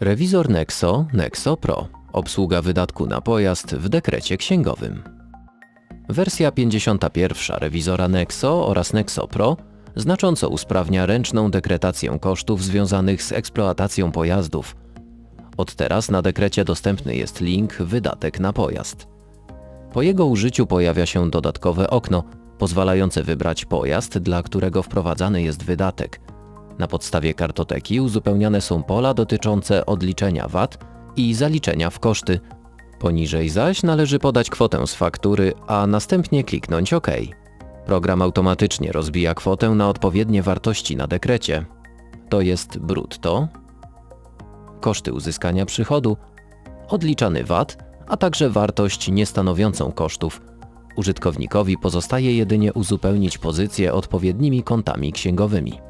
Rewizor Nexo, Nexo Pro. Obsługa wydatku na pojazd w dekrecie księgowym. Wersja 51 rewizora Nexo oraz Nexo Pro znacząco usprawnia ręczną dekretację kosztów związanych z eksploatacją pojazdów. Od teraz na dekrecie dostępny jest link Wydatek na pojazd. Po jego użyciu pojawia się dodatkowe okno, pozwalające wybrać pojazd, dla którego wprowadzany jest wydatek. Na podstawie kartoteki uzupełniane są pola dotyczące odliczenia VAT i zaliczenia w koszty. Poniżej zaś należy podać kwotę z faktury, a następnie kliknąć OK. Program automatycznie rozbija kwotę na odpowiednie wartości na dekrecie. To jest brutto, koszty uzyskania przychodu, odliczany VAT, a także wartość niestanowiącą kosztów. Użytkownikowi pozostaje jedynie uzupełnić pozycję odpowiednimi kontami księgowymi.